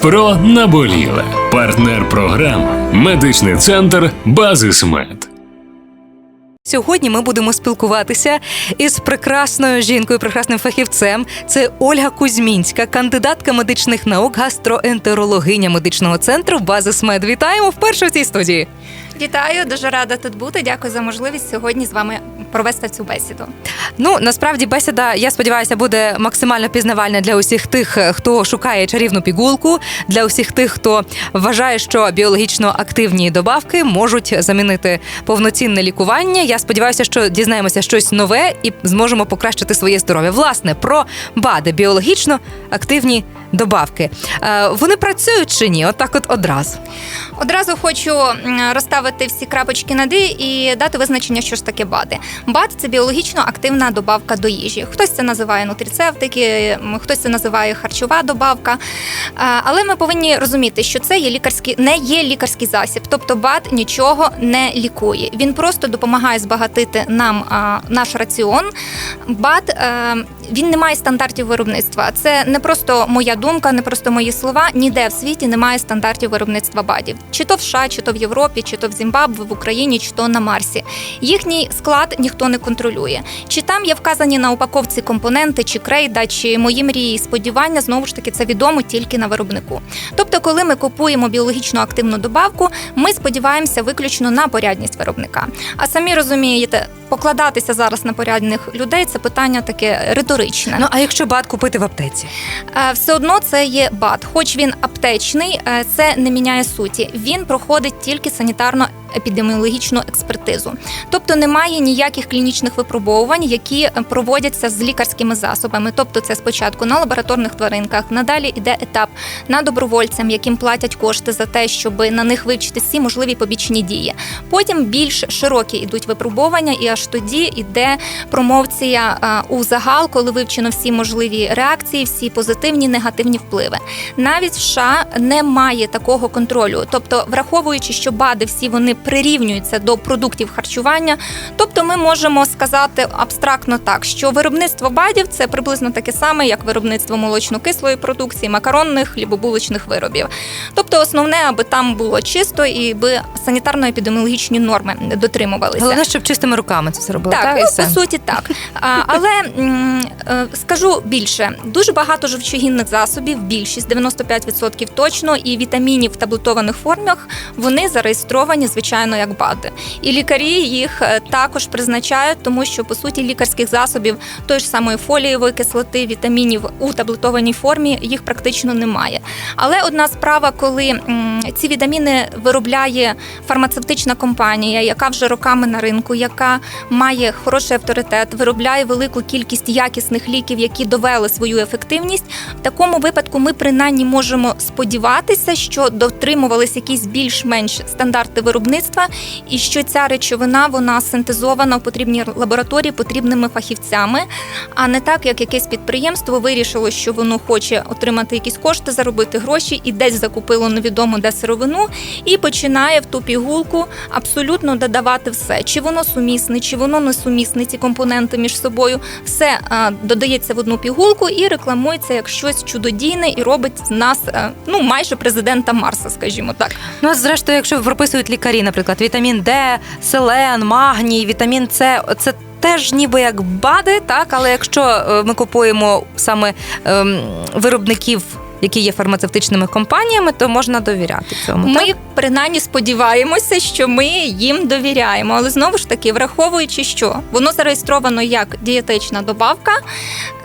Про наболіле. Партнер програми. Медичний центр Базисмед. Сьогодні ми будемо спілкуватися із прекрасною жінкою, прекрасним фахівцем. Це Ольга Кузьмінська, кандидатка медичних наук, гастроентерологиня медичного центру Базисмед. Вітаємо вперше в цій студії. Вітаю, дуже рада тут бути. Дякую за можливість сьогодні з вами провести цю бесіду. Ну насправді бесіда, я сподіваюся, буде максимально пізнавальна для усіх тих, хто шукає чарівну пігулку, для усіх тих, хто вважає, що біологічно активні добавки можуть замінити повноцінне лікування. Я сподіваюся, що дізнаємося щось нове і зможемо покращити своє здоров'я. Власне, про БАДи біологічно активні добавки. Е, Вони працюють чи ні? Отак, от одразу. Одразу хочу розставити всі крапочки над «і» і дати визначення, що ж таке БАДи. БАД це біологічно активна добавка до їжі. Хтось це називає нутрицептики, м, хтось це називає харчова добавка. Е, Але ми повинні розуміти, що це є лікарський, не є лікарський засіб. Тобто БАД нічого не лікує. Він просто допомагає збагатити нам наш раціон. БАД е, він не має стандартів виробництва. Це не просто моя думка, не просто мої слова. Ніде в світі немає стандартів виробництва БАДів. Чи то в США, чи то в Європі, чи то в Зімбабве, в Україні, чи то на Марсі. Їхній склад ніхто не контролює. Чи там є вказані на упаковці компоненти, чи крейда, чи мої мрії і сподівання, знову ж таки, це відомо тільки на виробнику. Тобто, коли ми купуємо біологічно активну добавку, ми сподіваємося виключно на порядність виробника. А самі розумієте, покладатися зараз на порядних людей це питання таке риторичне. Ну а якщо БАД купити в аптеці? Е, Все одно це є БАД. Хоч він аптечний, е, це не міняє суті. Він проходить тільки санітарно. Епідеміологічну експертизу, тобто немає ніяких клінічних випробовувань, які е, проводяться з лікарськими засобами. Тобто, це спочатку на лабораторних тваринках, надалі йде етап на добровольцям, яким платять кошти за те, щоб на них вивчити всі можливі побічні дії. Потім більш широкі йдуть випробування, і аж тоді йде промовція у загал, коли вивчено всі можливі реакції, всі позитивні, негативні впливи. Навіть в США немає такого контролю. Тобто, враховуючи, що БАДи всі вони прирівнюються до продуктів харчування, тобто ми можемо сказати абстрактно так, що виробництво БАДів це приблизно таке саме, як виробництво молочно-кислої продукції, макаронних, хлібобулочних виробів. Тобто, основне, аби там було чисто і би санітарно-епідеміологічні норми дотримувалися. Головне, щоб чистими руками це все робили. Так, та, і ну, все. по суті, так. А, але е, скажу більше: дуже багато жовчогінних засобів, більшість 95% точно, і вітамінів в таблетованих формах вони зареєстровані, звичайно, як БАДи. І лікарі їх е, також призначають, тому що по суті лікарських засобів тої ж самої фолієвої кислоти, вітамінів у таблетованій формі їх практично немає. Але одна справа, коли ці вітаміни виробляє фармацевтична компанія, яка вже роками на ринку, яка має хороший авторитет, виробляє велику кількість якісних ліків, які довели свою ефективність. В такому випадку ми принаймні можемо сподіватися, що дотримувались якісь більш-менш стандарти виробництва, і що ця речовина вона синтезована в потрібній лабораторії потрібними фахівцями, а не так, як якесь підприємство вирішило, що воно хоче отримати якісь кошти, заробити гроші і десь закупило невідомо де сировину, і починає в ту пігулку абсолютно додавати все. Чи воно сумісне, чи воно не сумісне, ці компоненти між собою. Все а, додається в одну пігулку і рекламується як щось чудодійне і робить з нас а, ну майже президента Марса, скажімо так. Ну, зрештою, якщо прописують лікарі, наприклад, вітамін Д, селен, магній, вітамін С, це теж ніби як БАДи, так? Але якщо е, ми купуємо саме ем, виробників, які є фармацевтичними компаніями, то можна довіряти цьому. так? Ми принаймні сподіваємося, що ми їм довіряємо. Але знову ж таки, враховуючи, що воно зареєстровано як дієтична добавка,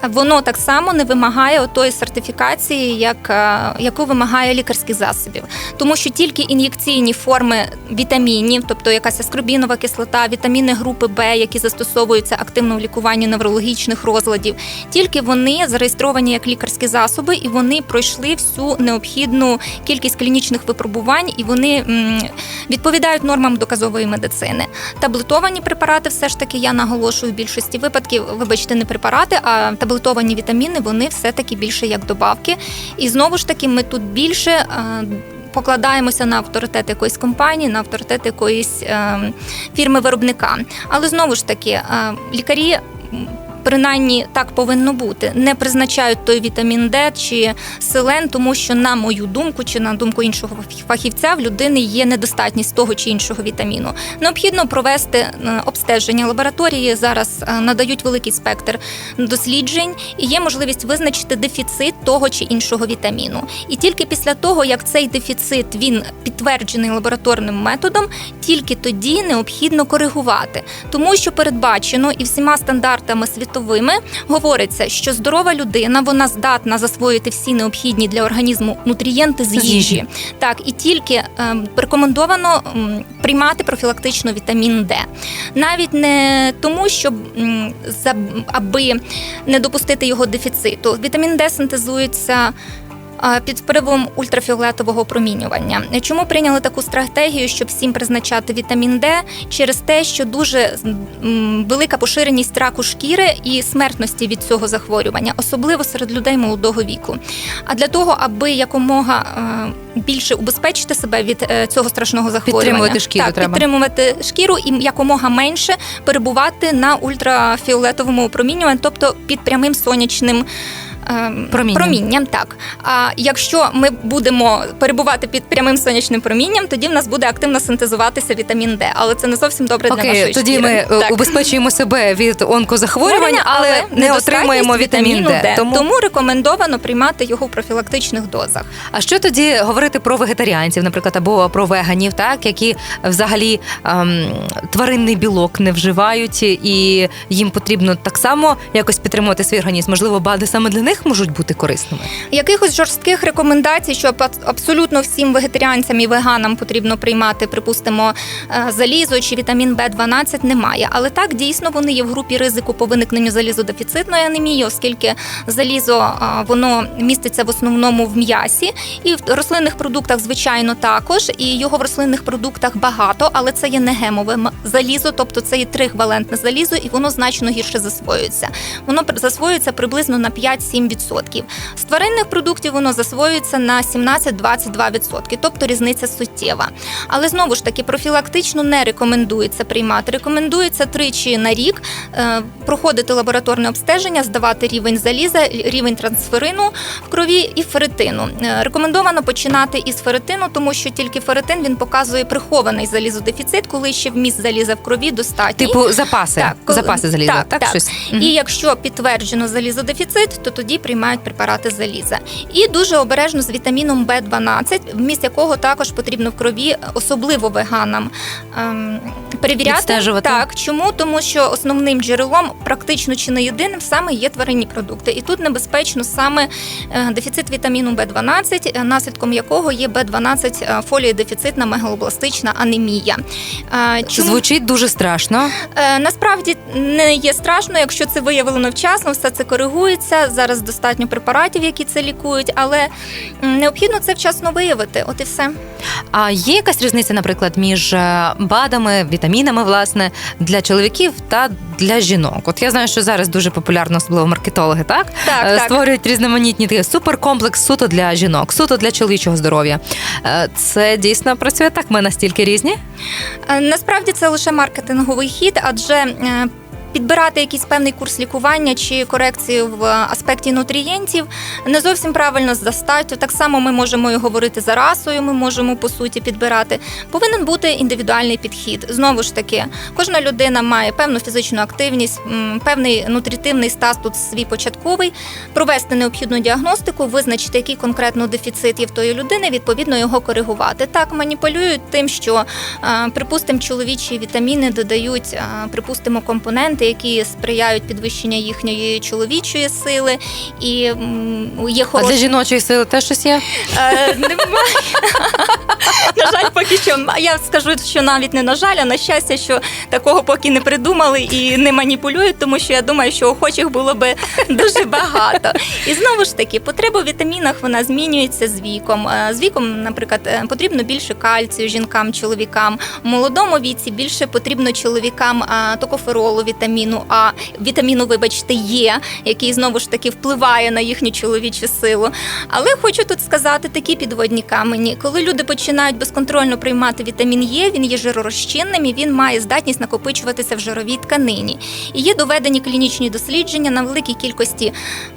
воно так само не вимагає отої сертифікації, як, е, яку вимагає лікарських засобів. Тому що тільки ін'єкційні форми вітамінів, тобто якась аскорбінова кислота, вітаміни групи Б, які застосовуються активно в лікуванні неврологічних розладів, тільки вони зареєстровані як лікарські засоби, і вони пройшли всю необхідну кількість клінічних випробувань, і вони відповідають нормам доказової медицини. Таблетовані препарати, все ж таки, я наголошую в більшості випадків, вибачте, не препарати, а таблетовані вітаміни, вони все-таки більше як добавки. І знову ж таки, ми тут більше. е, Покладаємося на авторитет якоїсь компанії, на авторитет якоїсь е, фірми виробника. Але знову ж таки, е, лікарі принаймні так повинно бути. Не призначають той вітамін Д чи селен, тому що, на мою думку, чи на думку іншого фахівця, в людини є недостатність того чи іншого вітаміну. Необхідно провести е, обстеження. Лабораторії зараз е, надають великий спектр досліджень і є можливість визначити дефіцит того чи іншого вітаміну. І тільки після того, як цей дефіцит він підтверджений лабораторним методом, тільки тоді необхідно коригувати, тому що передбачено і всіма стандартами світовими говориться, що здорова людина вона здатна засвоїти всі необхідні для організму нутрієнти з їжі. Так, і тільки ем, рекомендовано м, приймати профілактично вітамін Д. Навіть не тому, щоб м, за- аби не допустити його дефіциту. Вітамін Д синтезується. Під впливом ультрафіолетового промінювання. Чому прийняли таку стратегію, щоб всім призначати вітамін Д? Через те, що дуже велика поширеність раку шкіри і смертності від цього захворювання, особливо серед людей молодого віку. А для того, аби якомога е, більше убезпечити себе від е, цього страшного захворювання, Підтримувати шкіру так, треба. підтримувати шкіру і якомога менше перебувати на ультрафіолетовому опромінюванні, тобто під прямим сонячним. Ем, Промінням. промінням, так. А якщо ми будемо перебувати під прямим сонячним промінням, тоді в нас буде активно синтезуватися вітамін Д, але це не зовсім добре для нашої тоді шкіри. ми е, Так. убезпечуємо себе від онкозахворювання, але не отримуємо вітамін вітаміну Д. Тому... Тому рекомендовано приймати його в профілактичних дозах. А що тоді говорити про вегетаріанців, наприклад, або про веганів, так які взагалі ем, тваринний білок не вживають, і їм потрібно так само якось підтримувати свій організм. Можливо, БАДи саме для них можуть бути корисними. Якихось жорстких рекомендацій, що аб- абсолютно всім вегетаріанцям і веганам потрібно приймати, припустимо, е, залізо чи вітамін Б12 немає. Але так дійсно вони є в групі ризику по виникненню залізодефіцитної анемії, оскільки залізо воно міститься в основному в м'ясі, і в рослинних продуктах, звичайно, також. І його в рослинних продуктах багато, але це є не гемове залізо, тобто це є трихвалентне залізо, і воно значно гірше засвоюється. Воно засвоюється приблизно на 5-7%. З тваринних продуктів воно засвоюється на 17-22%, тобто різниця суттєва. Але знову ж таки, профілактично не рекомендується приймати. Рекомендується тричі на рік е, проходити лабораторне обстеження, здавати рівень заліза, рівень трансферину в крові і ферритину. Е, Рекомендовано починати із ферритину, тому що тільки ферритин він показує прихований залізодефіцит, коли ще вміст заліза в крові достатній. Типу запаси, коли- запаси заліза, так, так, так. щось. І якщо підтверджено залізодефіцит, то тоді приймають препарати заліза. І дуже обережно з вітаміном Б12, вміст якого також потрібно в крові, особливо веганам. Ем, перевіряти так. Чому? Тому що основним джерелом, практично чи не єдиним, саме є тваринні продукти. І тут небезпечно саме е, дефіцит вітаміну Б12, е, наслідком якого є Б12 е, фолієдефіцитна мегалобластична анемія. Чому? Звучить дуже страшно. Насправді не є страшно, якщо це виявлено вчасно, все це коригується. Зараз достатньо препаратів, які це лікують, але необхідно це вчасно виявити. От і все. А є якась різниця, наприклад, між е, БАДами, вітамінами, власне, для чоловіків та для жінок? От я знаю, що зараз дуже популярно, особливо маркетологи, так? Так, Е, так. створюють різноманітні такі суперкомплекс суто для жінок, суто для чоловічого здоров'я. Е, Це дійсно працює так. Ми настільки різні. Насправді це лише маркетинговий хід, адже підбирати якийсь певний курс лікування чи корекцію в аспекті нутрієнтів не зовсім правильно за статтю. Так само ми можемо і говорити за расою, ми можемо по суті підбирати. Повинен бути індивідуальний підхід. Знову ж таки, кожна людина має певну фізичну активність, певний нутритивний статус свій початковий, провести необхідну діагностику, визначити, який конкретно дефіцит є в тої людини, відповідно його коригувати. Так маніпулюють тим, що, е, припустимо, чоловічі вітаміни додають, е, припустимо, компоненти, які сприяють підвищенню їхньої чоловічої сили, і м, є А хороші для жіночої сили теж щось є. Е, Немає. На жаль, поки що. Я скажу, що навіть не на жаль, а на щастя, що такого поки не придумали і не маніпулюють, тому що я думаю, що охочих було би дуже багато. І знову ж таки, потреба в вітамінах вона змінюється з віком. Е, З віком, наприклад, е, потрібно більше кальцію жінкам, чоловікам. У молодому віці більше потрібно чоловікам е, токоферолу, вітаміну. Вітаміну А, вітаміну, вибачте, Є, який знову ж таки впливає на їхню чоловічу силу. Але хочу тут сказати такі підводні камені. Коли люди починають безконтрольно приймати вітамін Є, він є жиророзчинним і він має здатність накопичуватися в жировій тканині. І є доведені клінічні дослідження на великій кількості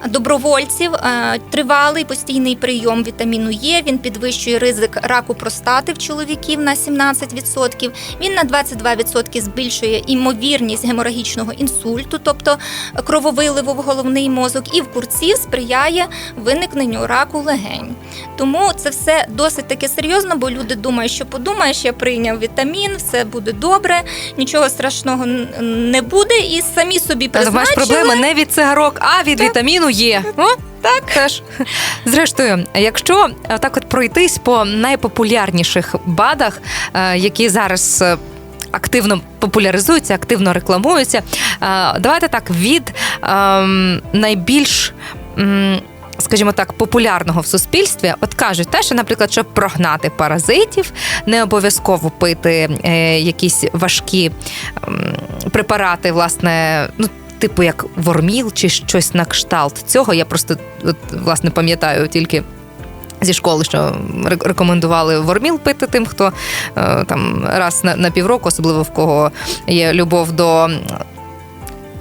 добровольців. Е, Тривалий постійний прийом вітаміну Є. Він підвищує ризик раку простати в чоловіків на 17%. Він на 22% збільшує імовірність геморагічного інсульту, тобто крововиливу в головний мозок, і в курців сприяє виникненню раку легень. Тому це все досить таки серйозно, бо люди думають, що подумаєш, я прийняв вітамін, все буде добре, нічого страшного не буде, і самі собі Та маєш проблеми не від цигарок, а від вітаміну Є. О, так теж. Зрештою, якщо е, так от пройтись по найпопулярніших БАДах, е, які зараз. Е, Активно популяризуються, активно рекламуються. Е, Давайте так від ем, найбільш, скажімо так, популярного в суспільстві. От кажуть, те, що, наприклад, щоб прогнати паразитів, не обов'язково пити е, якісь важкі ем, препарати, власне, ну. Типу як ворміл чи щось на кшталт цього. Я просто от, власне пам'ятаю тільки зі школи, що рекомендували ворміл пити тим, хто е, там раз на, на півроку, особливо в кого є любов до.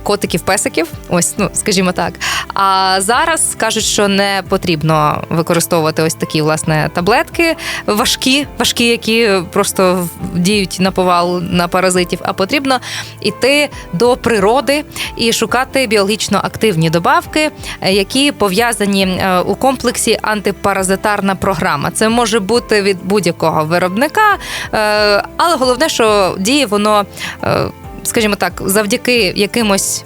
М, Котиків, песиків, ось ну скажімо так. А зараз кажуть, що не потрібно використовувати ось такі власне таблетки важкі, важкі, які просто діють на повал на паразитів. А потрібно йти до природи і шукати біологічно активні добавки, е, які пов'язані е, у комплексі антипаразитарна програма. Це може бути від будь-якого виробника, е, але головне, що діє воно, скажімо так, завдяки якимось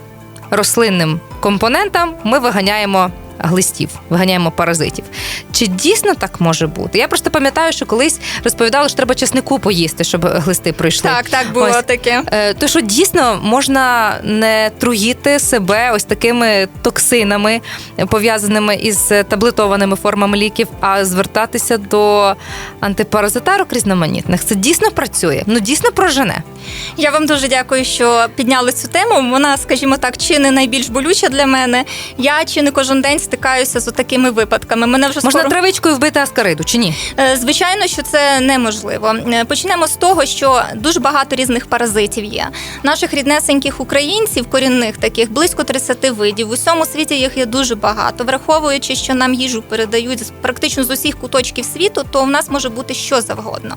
рослинним компонентам ми виганяємо. Глистів, виганяємо паразитів. Чи дійсно так може бути? Я просто пам'ятаю, що колись розповідали, що треба чеснику поїсти, щоб глисти пройшли. Так, так було Ось. таке. Е, То що дійсно можна не труїти себе ось такими токсинами, пов'язаними із таблетованими формами ліків, а звертатися до антипаразитарок різноманітних. Це дійсно працює. Ну дійсно прожене. Я вам дуже дякую, що підняли цю тему. Вона, скажімо так, чи не найбільш болюча для мене. Я чи не кожен день стикаюся з такими випадками. Мене вже Можна скоро... травичкою вбити аскариду чи ні? Е, Звичайно, що це неможливо. Е, Почнемо з того, що дуже багато різних паразитів є. Наших ріднесеньких українців, корінних таких, близько 30 видів. В усьому світі їх є дуже багато. Враховуючи, що нам їжу передають практично з усіх куточків світу, то в нас може бути що завгодно.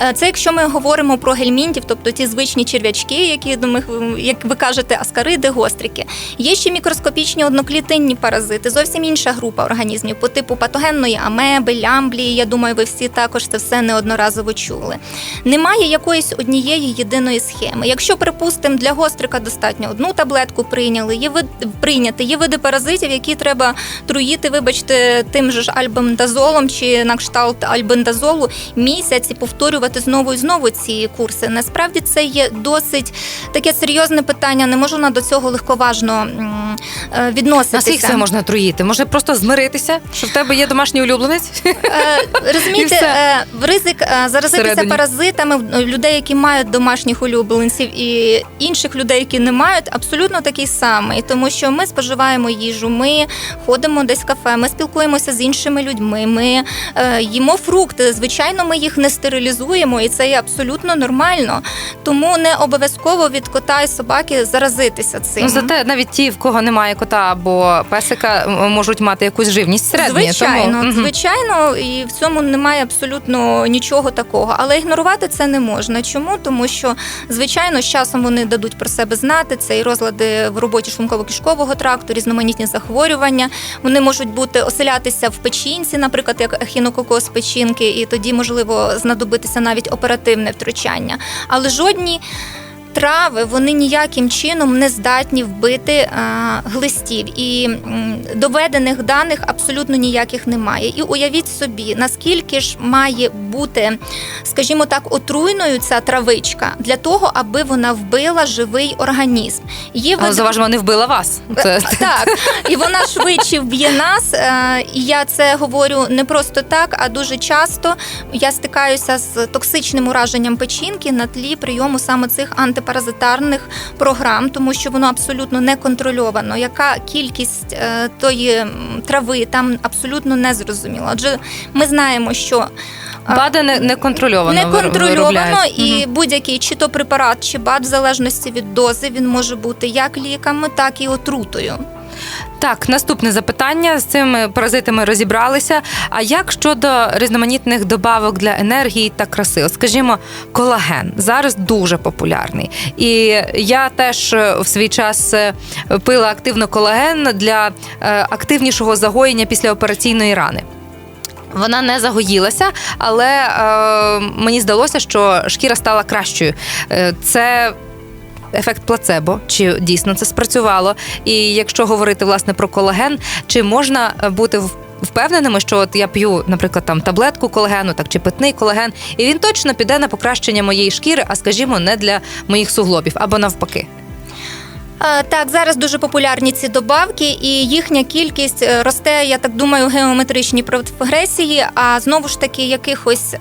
Е, Це якщо ми говоримо про гельмінтів, тобто ті звичні черв'ячки, які них, як ви кажете, аскариди, гострики. Є ще мікроскопічні одноклітинні паразити, зовсім інша група організмів по типу патогенної амеби, лямблії. Я думаю, ви всі також це все неодноразово чули. Немає якоїсь однієї єдиної схеми. Якщо, припустимо, для гострика достатньо одну таблетку прийняли, є вид прийняти, є види паразитів, які треба труїти, вибачте, тим же ж альбендазолом чи на кшталт альбендазолу місяць і повторювати знову і знову ці курси. Насправді це є досить таке серйозне питання. Не можна до цього легковажно е, відноситися. Наскільки це можна труїти? Може просто змиритися, що в тебе є домашній улюбленець? Е, Розумієте, е, ризик заразитися Всередині. паразитами людей, які мають домашніх улюбленців, і інших людей, які не мають, абсолютно такий самий, тому що ми споживаємо їжу, ми ходимо десь в кафе, ми спілкуємося з іншими людьми, ми їмо фрукти. Звичайно, ми їх не стерилізуємо, і це є абсолютно нормально. Тому не обов'язково від кота і собаки заразитися цим. Ну, зате навіть ті, в кого немає кота або песика, можуть мати якусь живність всередині. Звичайно, тому, звичайно, і в цьому немає абсолютно нічого такого. Але ігнорувати це не можна. Чому? Тому що, звичайно, з часом вони дадуть про себе знати. Це і розлади в роботі шлунково-кишкового тракту, різноманітні захворювання. Вони можуть бути оселятися в печінці, наприклад, як ехінококоз печінки, і тоді можливо знадобитися навіть оперативне втручання. Але жодні. Трави вони ніяким чином не здатні вбити а, глистів, і доведених даних абсолютно ніяких немає. І уявіть собі, наскільки ж має бути, скажімо так, отруйною ця травичка для того, аби вона вбила живий організм. Є Але вид- заважно не вбила вас. Це Е, Так, і вона швидше вб'є нас. е, І я це говорю не просто так, а дуже часто я стикаюся з токсичним ураженням печінки на тлі прийому саме цих антипаразитарних антипаразитарних програм, тому що воно абсолютно не контрольовано. Яка кількість е, тої трави там абсолютно не зрозуміло. Адже ми знаємо, що а, Бади не, не контрольовано. не контрольовано і угу. будь-який чи то препарат, чи бад, в залежності від дози, він може бути як ліками, так і отрутою. Так, наступне запитання з цими паразитами розібралися. А як щодо різноманітних добавок для енергії та краси? От скажімо, колаген зараз дуже популярний. І я теж е, в свій час е, пила активно колаген для е, активнішого загоєння післяопераційної рани. Вона не загоїлася, але е, мені здалося, що шкіра стала кращою. Це ефект плацебо, чи дійсно це спрацювало? І якщо говорити власне про колаген, чи можна бути в- Впевненими, що от я п'ю, наприклад, там таблетку колагену, так чи питний колаген, і він точно піде на покращення моєї шкіри, а скажімо, не для моїх суглобів або навпаки. А, Так, зараз дуже популярні ці добавки, і їхня кількість е, росте, я так думаю, в геометричній прогресії. А знову ж таки, якихось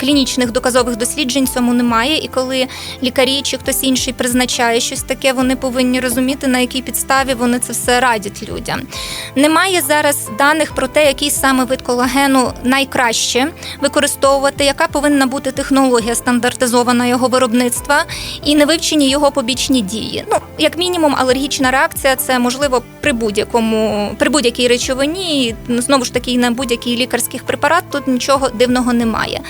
клінічних доказових досліджень цьому немає. І коли лікарі чи хтось інший призначає щось таке, вони повинні розуміти, на якій підставі вони це все радять людям. Немає зараз даних про те, який саме вид колагену найкраще використовувати, яка повинна бути технологія стандартизована його виробництва, і не вивчені його побічні дії. Ну, як мінімум, алергічна реакція це можливо при будь-якому при будь-якій речовині, ну, знову ж таки, на будь-який лікарський препарат тут нічого дивного немає.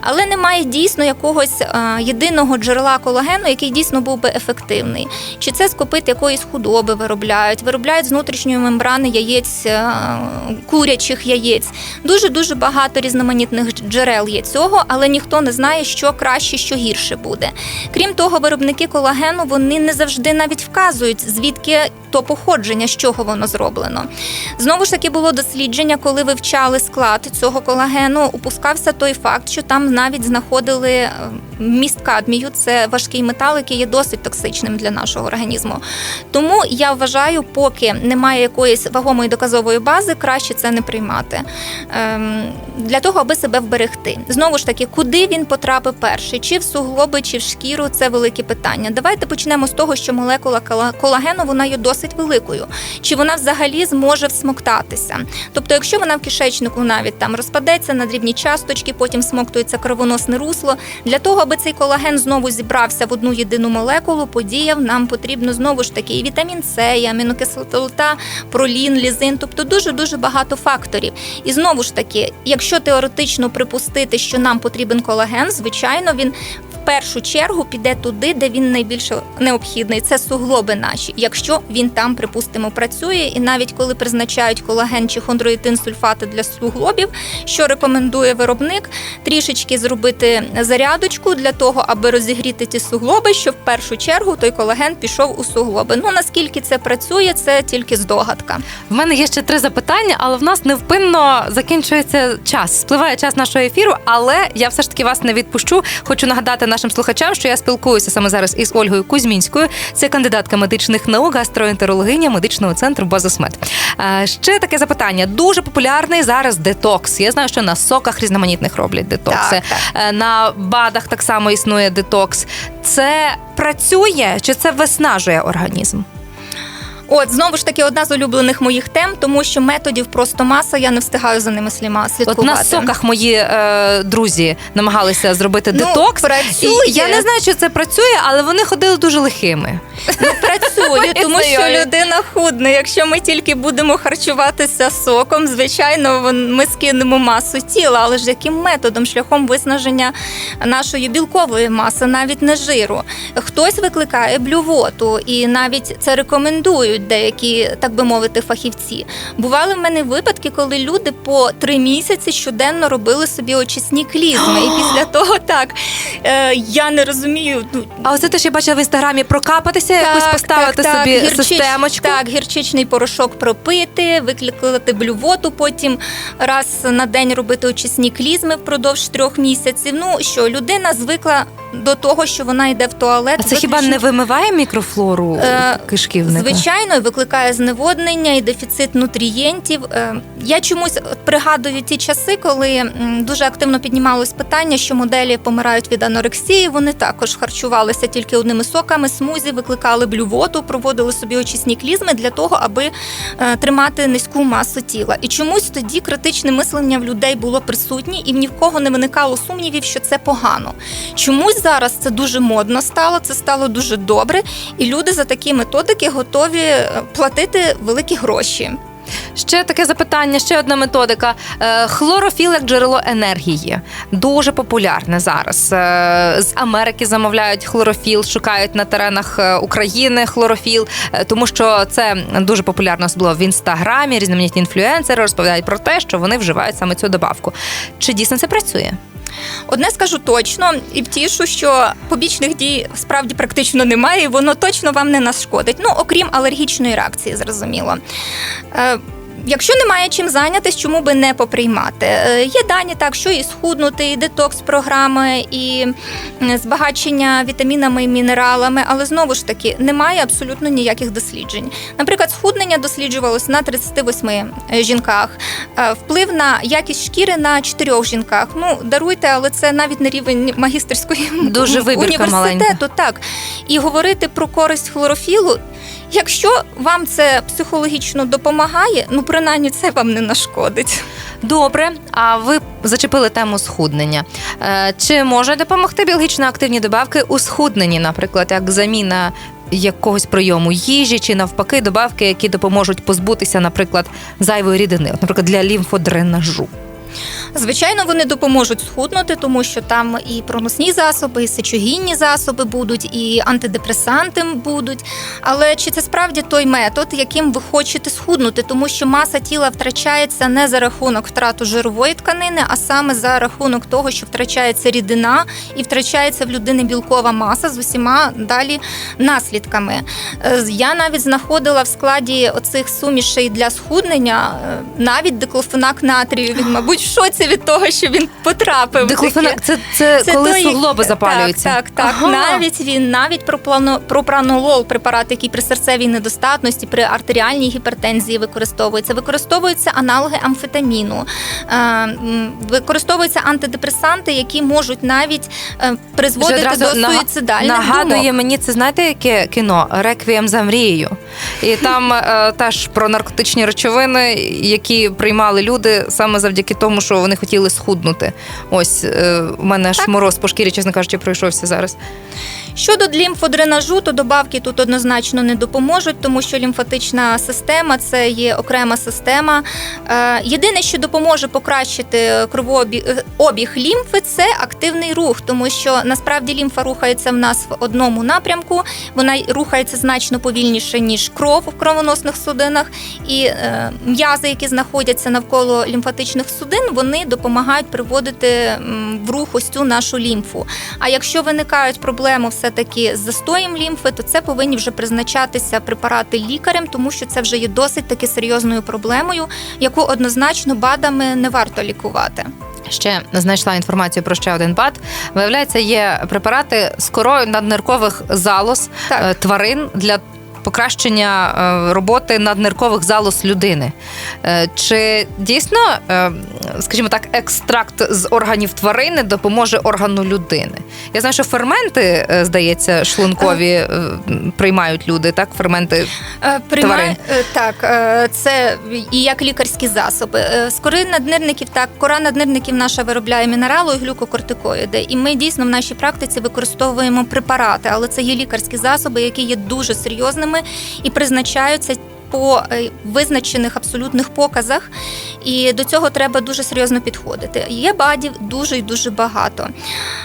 Але немає дійсно якогось єдиного джерела колагену, який дійсно був би ефективний. Чи це з копит якоїсь худоби виробляють, виробляють з внутрішньої мембрани яєць, курячих яєць. Дуже дуже багато різноманітних джерел є цього, але ніхто не знає, що краще, що гірше буде. Крім того, виробники колагену вони не завжди навіть вказують, звідки то походження, чого воно зроблено. Знову ж таки було дослідження, коли вивчали склад цього колагену, упускався той факт, що там навіть знаходили е, міст кадмію. Це важкий метал, який є досить токсичним для нашого організму. Тому я вважаю, поки немає якоїсь вагомої доказової бази, краще це не приймати ем, для того, аби себе вберегти. Знову ж таки, куди він потрапив перший, чи в суглоби, чи в шкіру це велике питання. Давайте почнемо з того, що молекула колагену вона є досить великою. Чи вона взагалі зможе всмоктатися? Тобто, якщо вона в кишечнику навіть там розпадеться на дрібні часточки, потім всмоктується кровоносне русло. Для того, аби цей колаген знову зібрався в одну єдину молекулу, подіяв, нам потрібно знову ж таки і вітамін С, і амінокислота, пролін, лізин, тобто дуже дуже багато факторів. І знову ж таки, якщо теоретично припустити, що нам потрібен колаген, звичайно, він першу чергу піде туди, де він найбільше необхідний. Це суглоби наші, якщо він там, припустимо, працює. І навіть коли призначають колаген чи хондроїтин сульфати для суглобів, що рекомендує виробник, трішечки зробити зарядочку для того, аби розігріти ті суглоби, щоб в першу чергу той колаген пішов у суглоби. Ну наскільки це працює, це тільки здогадка. В мене є ще три запитання, але в нас невпинно закінчується час. Спливає час нашого ефіру, але я все ж таки вас не відпущу. Хочу нагадати нашим слухачам, що я спілкуюся саме зараз із Ольгою Кузьмінською. Це кандидатка медичних наук, гастроентерологиня медичного центру Базисмед. Е, Ще таке запитання. Дуже популярний зараз детокс. Я знаю, що на соках різноманітних роблять детокси. Так, так. Е, На БАДах так само існує детокс. Це працює чи це виснажує організм? От знову ж таки одна з улюблених моїх тем, тому що методів просто маса, я не встигаю за ними сліма От на соках мої е, друзі намагалися зробити Ну, детокс. працює. І я не знаю, чи це працює, але вони ходили дуже лихими. працює, тому що людина худне. Якщо ми тільки будемо харчуватися соком, звичайно, ми скинемо масу тіла, але ж яким методом, шляхом виснаження нашої білкової маси, навіть не жиру. Хтось викликає блювоту, і навіть це рекомендують деякі, так би мовити, фахівці. Бували в мене випадки, коли люди по три місяці щоденно робили собі очисні клізми. І після того так е, я не розумію. ну, А оце теж я бачила в інстаграмі прокапатися, якусь поставити собі Гірчич- системочку. Так, гірчичний порошок пропити, викликати блювоту, потім раз на день робити очисні клізми впродовж трьох місяців. Ну що людина звикла до того, що вона йде в туалет. А це хіба виключно- не вимиває мікрофлору Е, кишківника? Звичайно, і викликає зневоднення і дефіцит нутрієнтів. Е, Я чомусь пригадую ті часи, коли дуже активно піднімалось питання, що моделі помирають від анорексії. Вони також харчувалися тільки одними соками, смузі, викликали блювоту, проводили собі очисні клізми для того, аби е, тримати низьку масу тіла. І чомусь тоді критичне мислення в людей було присутнє, і ні в кого не виникало сумнівів, що це погано. Чомусь зараз це дуже модно стало, це стало дуже добре, і люди за такі методики готові платити великі гроші. Ще таке запитання, ще одна методика. Е, Хлорофіл як джерело енергії. Дуже популярне зараз. Е, З Америки замовляють хлорофіл, шукають на теренах е, України хлорофіл, тому що це дуже популярно, особливо в інстаграмі. Різноманітні інфлюенсери розповідають про те, що вони вживають саме цю добавку. Чи дійсно це працює? Одне скажу точно і втішу, що побічних дій справді практично немає, і воно точно вам не нашкодить. Ну, окрім алергічної реакції, зрозуміло. Е, Якщо немає чим зайнятись, чому би не поприймати? Е, Є дані так, що і схуднути, і детокс-програми, і збагачення вітамінами і мінералами, але знову ж таки немає абсолютно ніяких досліджень. Наприклад, схуднення досліджувалось на 38 жінках, Е, вплив на якість шкіри на 4 жінках. Ну даруйте, але це навіть не рівень магістерської Дуже університету. маленька. Так і говорити про користь хлорофілу. Якщо вам це психологічно допомагає, ну принаймні це вам не нашкодить. Добре, а ви зачепили тему схуднення. Е, Чи може допомогти біологічно активні добавки у схудненні, наприклад, як заміна якогось прийому їжі, чи навпаки добавки, які допоможуть позбутися, наприклад, зайвої рідини, наприклад, для лімфодренажу? Звичайно, вони допоможуть схуднути, тому що там і проносні засоби, і сечогінні засоби будуть, і антидепресанти будуть. Але чи це справді той метод, яким ви хочете схуднути? Тому що маса тіла втрачається не за рахунок втрату жирової тканини, а саме за рахунок того, що втрачається рідина і втрачається в людини білкова маса з усіма далі наслідками. Е, Я навіть знаходила в складі оцих сумішей для схуднення е, навіть диклофенак натрію. Він, мабуть, в шоці від того, що він потрапив. таке. Дихлофенак це, це, коли той- суглоби запалюються. Так, так, так. Ага. Навіть він навіть проплано- пропранолол, препарат, який при серцевій недостатності, при артеріальній гіпертензії використовується. Використовуються аналоги амфетаміну, е, м, використовуються антидепресанти, які можуть навіть е, Вже призводити одразу до нага- суїцидальних нагадує думок. мені це знаєте, яке кіно Реквієм за мрією. І там е, теж про наркотичні речовини, які приймали люди саме завдяки тому, що вони хотіли схуднути. Ось е, у мене аж мороз по шкірі, чесно кажучи, пройшовся зараз. Щодо лімфодренажу, то добавки тут однозначно не допоможуть, тому що лімфатична система це є окрема система. Е, Єдине, що допоможе покращити кровообіг е, лімфи, це активний рух, тому що насправді лімфа рухається в нас в одному напрямку. Вона рухається значно повільніше ніж кров в кровоносних судинах, і е, м'язи, які знаходяться навколо лімфатичних судин, вони допомагають приводити в рух ось цю нашу лімфу. А якщо виникають проблеми все-таки з застоєм лімфи, то це повинні вже призначатися препарати лікарем, тому що це вже є досить таки серйозною проблемою, яку однозначно БАДами не варто лікувати. Ще знайшла інформацію про ще один бад. Виявляється, є препарати з корою надниркових залоз Так. е, тварин для. Покращення е, роботи надниркових залоз людини. Е, Чи дійсно, е, скажімо так, екстракт з органів тварини допоможе органу людини? Я знаю, що ферменти, здається, шлункові приймають люди, так? Ферменти Е, Тварин. так, це і як лікарські засоби. З кори наднирників, так, кора наднирників наша виробляє мінерали і глюкокортикоїди. І ми дійсно в нашій практиці використовуємо препарати, але це є лікарські засоби, які є дуже серйозними і призначаються. По е, визначених абсолютних показах, і до цього треба дуже серйозно підходити. Є бадів дуже і дуже багато.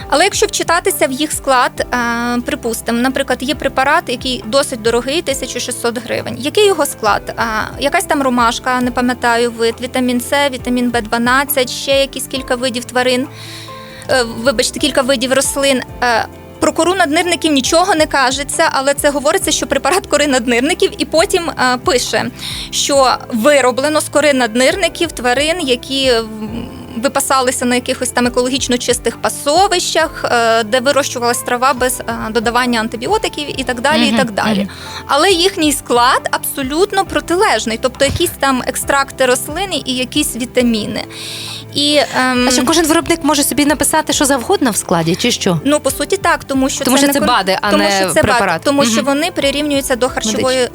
Але якщо вчитатися в їх склад, е, припустимо, наприклад, є препарат, який досить дорогий, 1600 гривень. Який його склад? Якась там ромашка, не пам'ятаю вид, вітамін С, вітамін Б12, ще якісь кілька видів тварин, е, вибачте, кілька видів рослин. Про кору наднирників нічого не кажеться, але це говориться, що препарат кори наднирників, і потім е, пише, що вироблено з кори наднирників тварин, які випасалися на якихось там екологічно чистих пасовищах, е, де вирощувалась трава без е, додавання антибіотиків і так далі. Мгм, і так далі. мгм. Але їхній склад абсолютно протилежний, тобто якісь там екстракти рослини і якісь вітаміни. І, ем, А що кожен виробник може собі написати, що завгодно в складі, чи що? Ну, по суті, так, тому що Тому це що це кор- БАДи, а тому не що це препарат. БАДи, тому що вони прирівнюються до харчової е,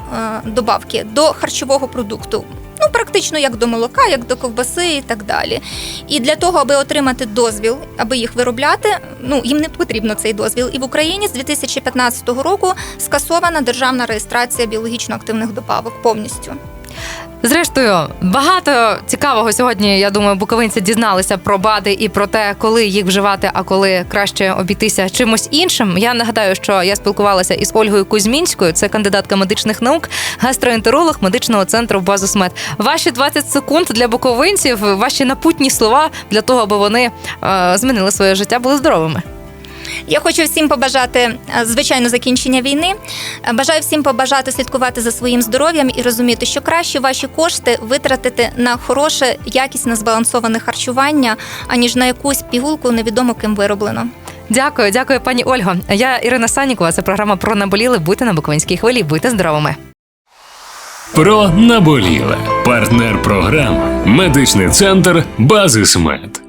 добавки, до харчового продукту. Ну, практично як до молока, як до ковбаси і так далі. І для того, аби отримати дозвіл, аби їх виробляти, ну їм не потрібно цей дозвіл. І в Україні з 2015 року скасована державна реєстрація біологічно активних добавок повністю. Зрештою, багато цікавого сьогодні. Я думаю, буковинці дізналися про БАДи і про те, коли їх вживати, а коли краще обійтися чимось іншим. Я нагадаю, що я спілкувалася із Ольгою Кузьмінською, це кандидатка медичних наук, гастроентеролог медичного центру Базусмед. Ваші 20 секунд для буковинців, ваші напутні слова для того, аби вони е, змінили своє життя, були здоровими. Я хочу всім побажати е, звичайно закінчення війни. Е, Бажаю всім побажати слідкувати за своїм здоров'ям і розуміти, що краще ваші кошти витратити на хороше, якісне збалансоване харчування, аніж на якусь пігулку невідомо ким вироблено. Дякую, дякую, пані Ольго. Я Ірина Санікова. Це програма про наболіли. Будьте на буковинській хвилі, будьте здоровими. Про наболіле. Партнер програми. Медичний центр Базис Мед.